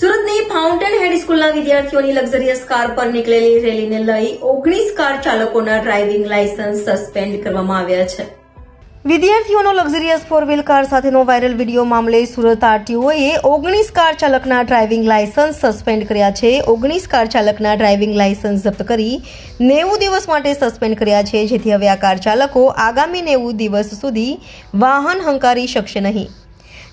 સુરતની ફાઉન્ટેન હેડ સ્કૂલના વિદ્યાર્થીઓની લક્ઝરિયસ કાર પર નીકળેલી રેલીને લઈ ઓગણીસ કાર ચાલકોના ડ્રાઇવિંગ લાયસન્સ સસ્પેન્ડ કરવામાં આવ્યા છે. વિદ્યાર્થીઓનો લક્ઝરિયસ ફોર વ્હીલ કાર સાથેનો વાયરલ વીડિયો મામલે સુરત આરટીઓએ ઓગણીસ કાર ચાલકના ડ્રાઇવિંગ લાયસન્સ સસ્પેન્ડ કર્યા છે. ઓગણીસ કાર ચાલકના ડ્રાઇવિંગ લાયસન્સ જપ્ત કરી નેવું દિવસ માટે સસ્પેન્ડ કર્યા છે. જેથી હવે આ કાર ચાલકો આગામી નેવું દિવસ સુધી વાહન હંકારી શકશે નહીં.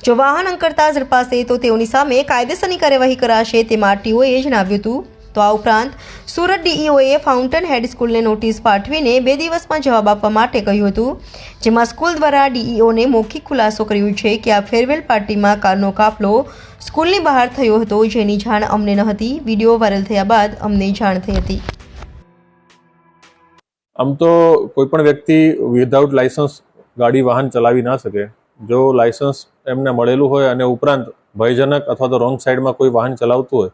જો વાહન અંકરતા ઝડપાશે તો તેઓની સામે કાયદેસરની કાર્યવાહી કરાશે તેમ આરટીઓએ જણાવ્યું હતું. તો આ ઉપરાંત સુરત ડીઈઓએ ફાઉન્ટેન હેડ સ્કૂલને નોટિસ પાઠવીને બે દિવસમાં જવાબ આપવા માટે કહ્યું હતું. જેમાં સ્કૂલ દ્વારા ડીઈઓને મૌખિક ખુલાસો કર્યો છે કે આ ફેરવેલ પાર્ટીમાં કારનો કાફલો સ્કૂલની બહાર થયો હતો જેની જાણ અમને ન હતી. વીડિયો વાયરલ થયા બાદ અમને જાણ થઈ હતી. આમ તો કોઈ પણ વ્યક્તિ વિધાઉટ લાયસન્સ ગાડી વાહન ચલાવી ના શકે. જો લાયસન્સ એમને મળેલું હોય અને ઉપરાંત ભયજનક અથવા તો રોંગ સાઈડમાં કોઈ વાહન ચલાવતું હોય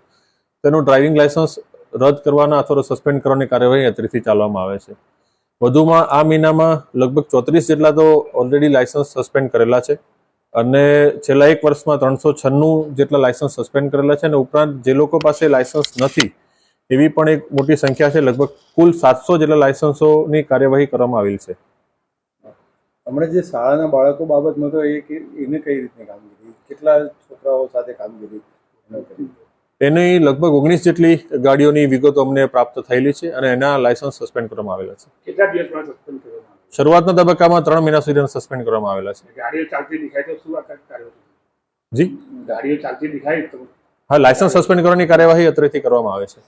તેનું ડ્રાઇવિંગ લાયસન્સ રદ કરવાના અથવા સસ્પેન્ડ કરવાની કાર્યવાહી અત્રેથી ચાલવામાં આવે છે. વધુમાં આ મહિનામાં લગભગ ચોત્રીસ જેટલા તો ઓલરેડી લાયસન્સ સસ્પેન્ડ કરેલા છે અને છેલ્લા એક વર્ષમાં ત્રણસો છન્નું જેટલા લાયસન્સ સસ્પેન્ડ કરેલા છે અને ઉપરાંત જે લોકો પાસે લાયસન્સ નથી એવી પણ એક મોટી સંખ્યા છે. લગભગ કુલ સાતસો જેટલા લાયસન્સોની કાર્યવાહી કરવામાં આવેલ છે. હમણાં જે શાળાના બાળકો બાબતમાં તો એ એને કઈ રીતની કામગીરી? કેટલા છોકરાઓ સાથે કામગીરી? કરી એની લગભગ ઓગણીસ જેટલી ગાડીઓની વિગતો અમને પ્રાપ્ત થયેલી છે અને એના લાયસન્સ સસ્પેન્ડ કરવામાં આવેલા છે. શરૂઆતના તબક્કામાં ત્રણ મહિના સુધી સસ્પેન્ડ કરવામાં આવેલા છે. ગાડીઓ ચાલતી દેખાય તો શું કાર્યવાહી જી? ગાડીઓ ચાલતી દેખાય તો હા લાયસન્સ સસ્પેન્ડ કરવાની કાર્યવાહી અત્રેથી કરવામાં આવે છે.